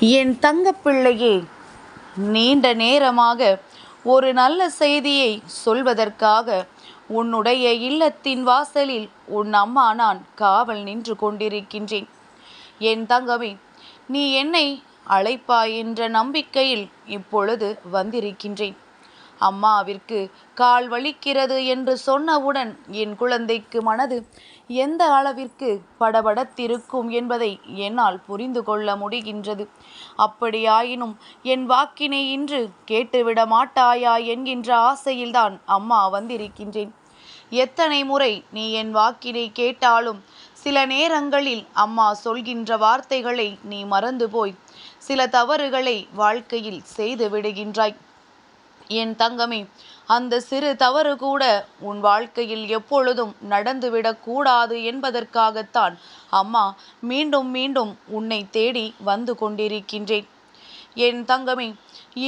என் தங்கப்பிள்ளையே நீண்ட நேரமாக ஒரு நல்ல செய்தியை சொல்வதற்காக உன்னுடைய இல்லத்தின் வாசலில் உன் அம்மா நான் காவல் நின்று கொண்டிருக்கின்றேன். என் தங்கமே நீ என்னை அழைப்பாய் என்ற நம்பிக்கையில் இப்பொழுது வந்திருக்கின்றேன். அம்மாவிற்கு கால் வலிக்கிறது என்று சொன்னவுடன் என் குழந்தைக்கு மனது எந்த அளவிற்கு படபடத்திருக்கும் என்பதை என்னால் புரிந்து கொள்ள முடிகின்றது. அப்படியாயினும் என் வாக்கினை இன்று கேட்டுவிட மாட்டாயா என்கின்ற ஆசையில்தான் அம்மா வந்திருக்கின்றேன். எத்தனை முறை நீ என் வாக்கினை கேட்டாலும் சில நேரங்களில் அம்மா சொல்கின்ற வார்த்தைகளை நீ மறந்து போய் சில தவறுகளை வாழ்க்கையில் செய்து விடுகின்றாய். என் தங்கமே அந்த சிறு தவறு கூட உன் வாழ்க்கையில் எப்பொழுதும் நடந்துவிடக்கூடாது என்பதற்காகத்தான் அம்மா மீண்டும் மீண்டும் உன்னை தேடி வந்து கொண்டிருக்கின்றேன். என் தங்கமே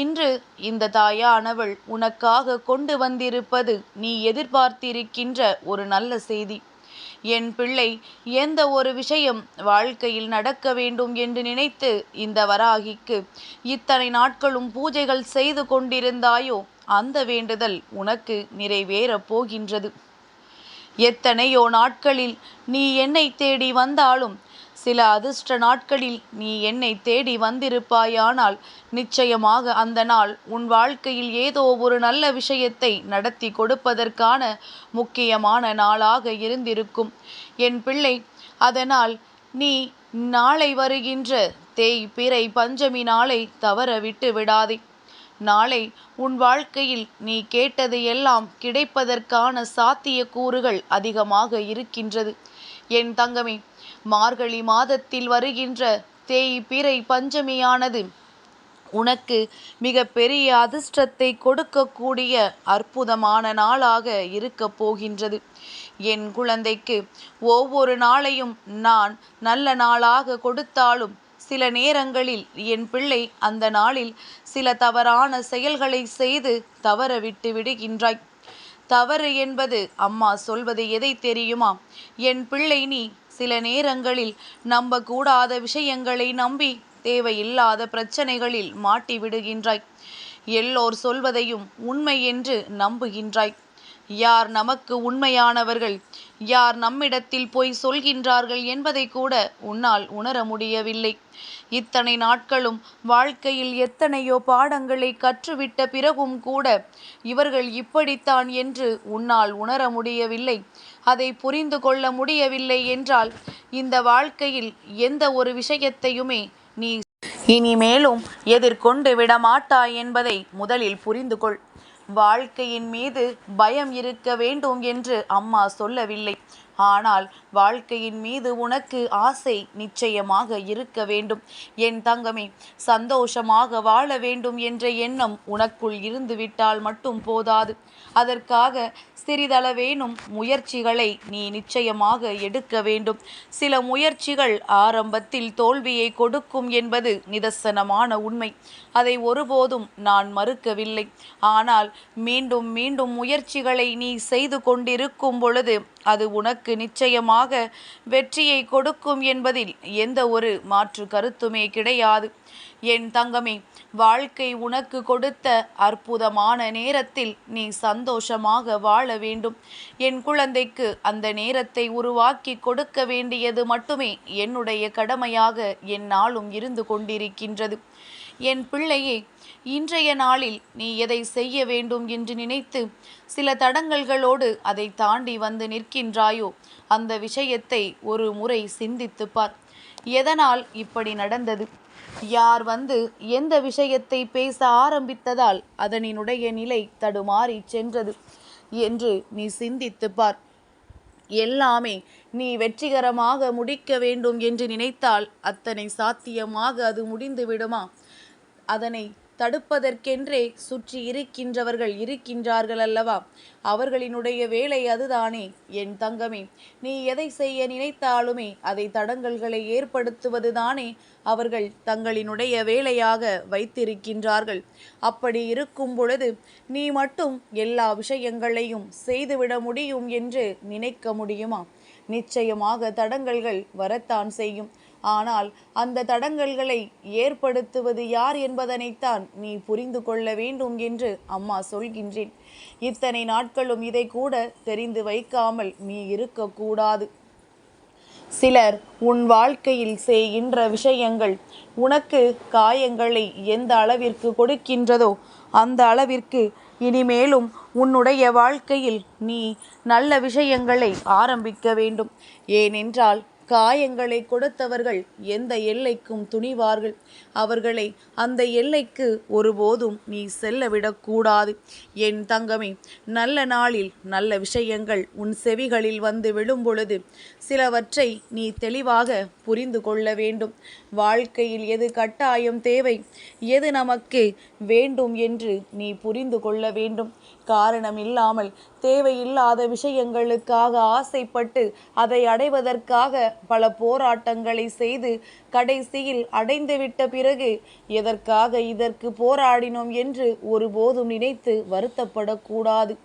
இன்று இந்த தாயானவள் உனக்காக கொண்டு வந்திருப்பது நீ எதிர்பார்த்திருக்கின்ற ஒரு நல்ல செய்தி. என் பிள்ளை எந்த ஒரு விஷயம் வாழ்க்கையில் நடக்க வேண்டும் என்று நினைத்து இந்த வராகிக்கு இத்தனை நாட்களும் பூஜைகள் செய்து கொண்டிருந்தாயோ அந்த வேண்டுதல் உனக்கு நிறைவேறப் போகின்றது. எத்தனையோ நாட்களில் நீ என்னை தேடி வந்தாலும் சில அதிர்ஷ்ட நாட்களில் நீ என்னை தேடி வந்திருப்பாயானால் நிச்சயமாக அந்த நாள் உன் வாழ்க்கையில் ஏதோ ஒரு நல்ல விஷயத்தை நடத்தி கொடுப்பதற்கான முக்கியமான நாளாக இருந்திருக்கும். என் பிள்ளை அதனால் நீ நாளை வருகின்ற தேய் பிறை பஞ்சமி நாளை தவற விட்டு விடாதே. நாளை உன் வாழ்க்கையில் நீ கேட்டது எல்லாம் கிடைப்பதற்கான சாத்தியக்கூறுகள் அதிகமாக இருக்கின்றது. என் தங்கமே மார்கழி மாதத்தில் வருகின்ற தேய் பிறை பஞ்சமியானது உனக்கு மிக பெரிய அதிர்ஷ்டத்தை கொடுக்கக்கூடிய அற்புதமான நாளாக இருக்கப் போகின்றது. என் குழந்தைக்கு ஒவ்வொரு நாளையும் நான் நல்ல நாளாக கொடுத்தாலும் சில நேரங்களில் என் பிள்ளை அந்த நாளில் சில தவறான செயல்களை செய்து தவற விட்டு விடுகின்றாய். தவறு என்பது அம்மா சொல்வது எதை தெரியுமா? என் பிள்ளை நீ சில நேரங்களில் நம்பக்கூடாத விஷயங்களை நம்பி தேவையில்லாத பிரச்சனைகளில் மாட்டி விடுகின்றாய் எல்லோர் சொல்வதையும் உண்மை என்று நம்புகின்றாய். யார் நமக்கு உண்மையானவர்கள்? யார் நம்மிடத்தில் போய் சொல்கின்றார்கள் என்பதை கூட உன்னால் உணர முடியவில்லை. இத்தனை நாட்களும் வாழ்க்கையில் எத்தனையோ பாடங்களை கற்றுவிட்ட பிறகும் கூட இவர்கள் இப்படித்தான் என்று உன்னால் உணர முடியவில்லை. அதை புரிந்து கொள்ள முடியவில்லை என்றால் இந்த வாழ்க்கையில் எந்த ஒரு விஷயத்தையுமே நீ இனிமேலும் எதிர்கொண்டு விடமாட்டாய் என்பதை முதலில் புரிந்து கொள் வாழ்க்கையின் மீது பயம் இருக்க வேண்டும் என்று அம்மா சொல்லவில்லை. ஆனால் வாழ்க்கையின் மீது உனக்கு ஆசை நிச்சயமாக இருக்க வேண்டும். என் தங்கமே சந்தோஷமாக வாழ வேண்டும் என்ற எண்ணம் உனக்குள் இருந்துவிட்டால் மட்டும் போதாது. அதற்காக சிறிதளவேனும் முயற்சிகளை நீ நிச்சயமாக எடுக்க வேண்டும். சில முயற்சிகள் ஆரம்பத்தில் தோல்வியை கொடுக்கும் என்பது நிதர்சனமான உண்மை. அதை ஒருபோதும் நான் மறுக்கவில்லை. ஆனால் மீண்டும் மீண்டும் முயற்சிகளை நீ செய்து கொண்டிருக்கும் பொழுது அது உனக்கு நிச்சயமாக வெற்றியை கொடுக்கும் என்பதில் எந்த ஒரு மாற்று கருத்துமே கிடையாது. என் தங்கமே வாழ்க்கை உனக்கு கொடுத்த அற்புதமான நேரத்தில் நீ சந்தோஷமாக வாழ வேண்டும். என் குழந்தைக்கு அந்த நேரத்தை உருவாக்கி கொடுக்க வேண்டியது மட்டுமே என்னுடைய கடமையாக என்னாலும் இருந்து கொண்டிருக்கின்றது. என் பிள்ளையே இன்றைய நாளில் நீ எதை செய்ய வேண்டும் என்று நினைத்து சில தடங்கல்களோடு அதை தாண்டி வந்து நிற்கின்றாயோ அந்த விஷயத்தை ஒரு முறை சிந்தித்து பார். எதனால் இப்படி நடந்தது? யார் வந்து எந்த விஷயத்தை பேச ஆரம்பித்ததால் அதனினுடைய நிலை தடுமாறி சென்றது என்று நீ சிந்தித்து பார். எல்லாமே நீ வெற்றிகரமாக முடிக்க வேண்டும் என்று நினைத்தால் அத்தனை சாத்தியமாக அது முடிந்து விடுமா அதனை தடுப்பதற்கென்றே சுற்றி இருக்கின்றவர்கள் இருக்கின்றார்கள் அல்லவா அவர்களினுடைய வேலை அதுதானே என் தங்கமே. நீ எதை செய்ய நினைத்தாலுமே அதை தடங்கல்களை ஏற்படுத்துவதுதானே அவர்கள் தங்களினுடைய வேலையாக வைத்திருக்கின்றார்கள். அப்படி இருக்கும் பொழுது நீ மட்டும் எல்லா விஷயங்களையும் செய்துவிட முடியும் என்று நினைக்க முடியுமா? நிச்சயமாக தடங்கல்கள் வரத்தான் செய்யும். ஆனால் அந்த தடங்கல்களை ஏற்படுத்துவது யார் என்பதனைத்தான் நீ புரிந்து கொள்ள வேண்டும் என்று அம்மா சொல்கின்றேன். இத்தனை நாட்களும் இதை கூட தெரிந்து வைக்காமல் நீ இருக்கக்கூடாது. சிலர் உன் வாழ்க்கையில் செய்கின்ற விஷயங்கள் உனக்கு காயங்களை எந்த அளவிற்கு கொடுக்கின்றதோ அந்த அளவிற்கு இனிமேலும் உன்னுடைய வாழ்க்கையில் நீ நல்ல விஷயங்களை ஆரம்பிக்க வேண்டும். ஏனென்றால் காயங்களை கொடுத்தவர்கள் எந்த எல்லைக்கும் துணிவார்கள். அவர்களை அந்த எல்லைக்கு ஒருபோதும் நீ செல்லவிடக்கூடாது என் தங்கமே நல்ல நாளில் நல்ல விஷயங்கள் உன் செவிகளில் வந்து விழும் பொழுது சிலவற்றை நீ தெளிவாக புரிந்து கொள்ள வேண்டும். வாழ்க்கையில் எது கட்டாயம் தேவை எது நமக்கு வேண்டும் என்று நீ புரிந்து கொள்ள வேண்டும். காரணம் இல்லாமல் தேவையில்லாத விஷயங்களுக்காக ஆசைப்பட்டு அதை அடைவதற்காக பல போராட்டங்களை செய்து கடைசியில் அடைந்துவிட்ட பிறகு எதற்காக இதற்கு போராடினோம் என்று ஒருபோதும் நினைத்து வருத்தப்படக்கூடாது.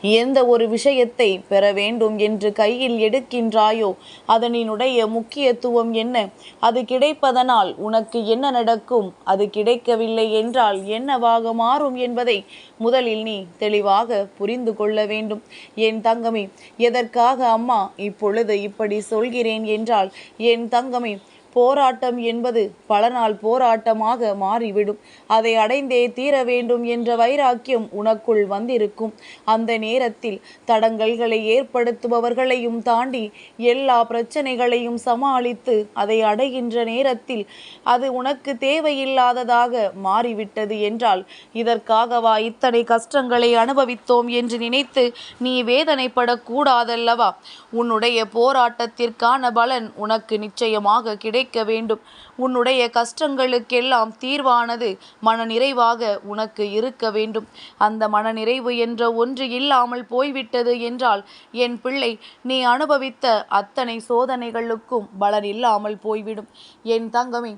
எந்த ஒரு விஷயத்தை பெற வேண்டும் என்று கையில் எடுக்கின்றாயோ அதனினுடைய முக்கியத்துவம் என்ன? அது கிடைப்பதனால் உனக்கு என்ன நடக்கும்? அது கிடைக்கவில்லை என்றால் என்னவாக மாறும் என்பதை முதலில் நீ தெளிவாக புரிந்து கொள்ள வேண்டும். என் தங்கமே எதற்காக அம்மா இப்பொழுது இப்படி சொல்கிறேன் என்றால் என் தங்கமே போராட்டம் என்பது பல நாள் போராட்டமாக மாறிவிடும். அதை அடைந்தே தீர வேண்டும் என்ற வைராக்கியம் உனக்குள் வந்திருக்கும். அந்த நேரத்தில் தடங்கல்களை ஏற்படுத்துபவர்களையும் தாண்டி எல்லா பிரச்சனைகளையும் சமாளித்து அதை அடைகின்ற நேரத்தில் அது உனக்கு தேவையில்லாததாக மாறிவிட்டது என்றால் இதற்காகவா இத்தனை கஷ்டங்களை அனுபவித்தோம் என்று நினைத்து நீ வேதனைப்படக்கூடாதல்லவா? உன்னுடைய போராட்டத்திற்கான பலன் உனக்கு நிச்சயமாக கிடை உழைக்க வேண்டும். உன்னுடைய கஷ்டங்களுக்கெல்லாம் தீர்வானது மனநிறைவாக உனக்கு இருக்க வேண்டும். அந்த மனநிறைவு என்ற ஒன்று இல்லாமல் போய்விட்டது என்றால் என் பிள்ளை நீ அனுபவித்த அத்தனை சோதனைகளுக்கும் பலன் இல்லாமல் போய்விடும். என் தங்கமே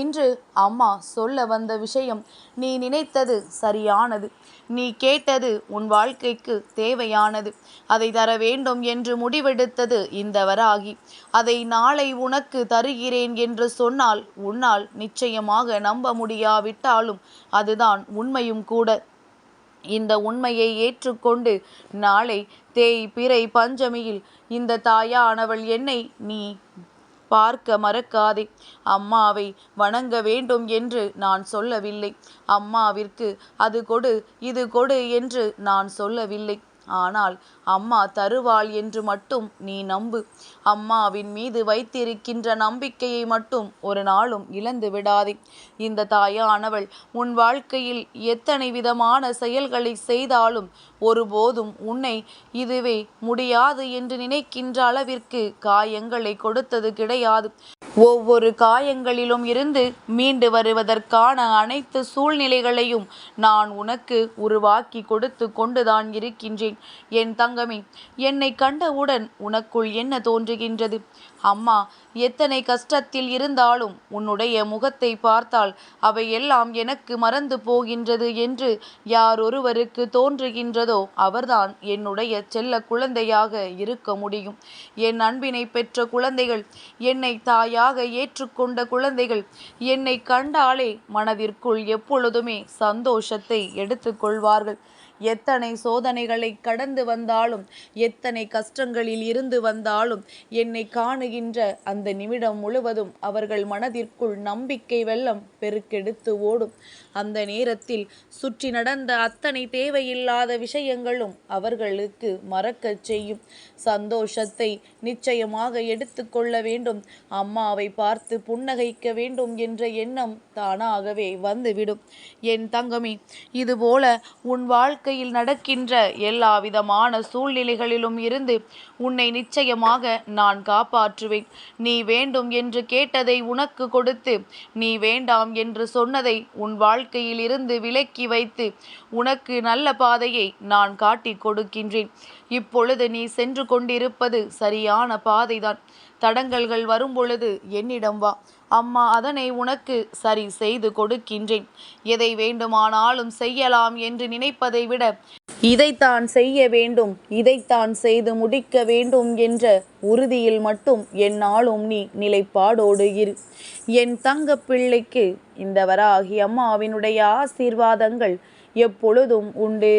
இன்று அம்மா சொல்ல வந்த விஷயம் நீ நினைத்தது சரியானது. நீ கேட்டது உன் வாழ்க்கைக்கு தேவையானது. அதை தர வேண்டும் என்று முடிவெடுத்தது இந்த வராகி. அதை நாளை உனக்கு தருகிறேன் என்று சொன்னால் உன்னால் நிச்சயமாக நம்ப முடியாவிட்டாலும் அதுதான் உண்மையும் கூட. இந்த உண்மையை ஏற்றுக்கொண்டு நாளை தேய் பிறை பஞ்சமியில் இந்த தாயானவள் என்னை நீ பார்க்க மறக்காதே. அம்மாவை வணங்க வேண்டும் என்று நான் சொல்லவில்லை. அம்மாவிற்கு அது கொடு இது கொடு என்று நான் சொல்லவில்லை. ஆனால் அம்மா தருவாள் என்று மட்டும் நீ நம்பு. அம்மாவின் மீது வைத்திருக்கின்ற நம்பிக்கையை மட்டும் ஒரு நாளும் இழந்து விடாதே. இந்த தாயானவள் உன் வாழ்க்கையில் எத்தனை விதமான செயல்களை செய்தாலும் ஒருபோதும் உன்னை இதுவே முடியாது என்று நினைக்கின்ற அளவிற்கு காயங்களை கொடுத்தது கிடையாது. ஒவ்வொரு காயங்களிலும் இருந்து மீண்டு வருவதற்கான அனைத்து சூழ்நிலைகளையும் நான் உனக்கு உருவாக்கி கொடுத்து கொண்டுதான் இருக்கின்றேன். என் தங்கமே என்னை கண்டவுடன் உனக்குள் என்ன தோன்றுகின்றது? அம்மா எத்தனை கஷ்டத்தில் இருந்தாலும் உன்னுடைய முகத்தை பார்த்தால் அவை எல்லாம் எனக்கு மறந்து போகின்றது என்று யாரொருவருக்கு தோன்றுகின்றதோ அவர்தான் என்னுடைய செல்ல குழந்தையாக இருக்க முடியும். என் அன்பினை பெற்ற குழந்தைகள் என்னை தாயாக ஏற்றுக்கொண்ட குழந்தைகள் என்னை கண்டாலே மனதிற்குள் எப்பொழுதுமே சந்தோஷத்தை எடுத்துக்கொள்வார்கள். எத்தனை சோதனைகளை கடந்து வந்தாலும் எத்தனை கஷ்டங்களில் இருந்து வந்தாலும் என்னை காணுகின்ற அந்த நிமிடம் முழுவதும் அவர்கள் மனதிற்குள் நம்பிக்கை வெள்ளம் பெருக்கெடுத்து ஓடும். அந்த நேரத்தில் சுற்றி நடந்த அத்தனை தேவையில்லாத விஷயங்களும் அவர்களுக்கு மறக்கச் செய்யும். சந்தோஷத்தை நிச்சயமாக எடுத்துக்கொள்ள வேண்டும். அம்மாவை பார்த்து புன்னகைக்க வேண்டும் என்ற எண்ணம் தானாகவே வந்துவிடும். என் தங்கமி இதுபோல உன் வாழ்க்கை வாழ்க்கையில் நடக்கின்ற எல்லா விதமான சூழ்நிலைகளிலும் இருந்து உன்னை நிச்சயமாக நான் காப்பாற்றுவேன். நீ வேண்டும் என்று கேட்டதை உனக்கு கொடுத்து நீ வேண்டாம் என்று சொன்னதை உன் வாழ்க்கையில் இருந்து விலக்கி வைத்து உனக்கு நல்ல பாதையை நான் காட்டிக் கொடுக்கின்றேன். இப்பொழுது நீ சென்று கொண்டிருப்பது சரியான பாதைதான். தடங்கல்கள் வரும்பொழுது என்னிடம் வா. அம்மா அதனை உனக்கு சரி செய்து கொடுக்கின்றேன். எதை வேண்டுமானாலும் செய்யலாம் என்று நினைப்பதை விட இதைத்தான் செய்ய வேண்டும் இதைத்தான் செய்து முடிக்க வேண்டும் என்ற உறுதியில் மட்டும் என்னாலும் நீ நிலைப்பாடோடு இரு. என் தங்க பிள்ளைக்கு இந்த வராகி அம்மாவினுடைய ஆசீர்வாதங்கள் எப்பொழுதும் உண்டு.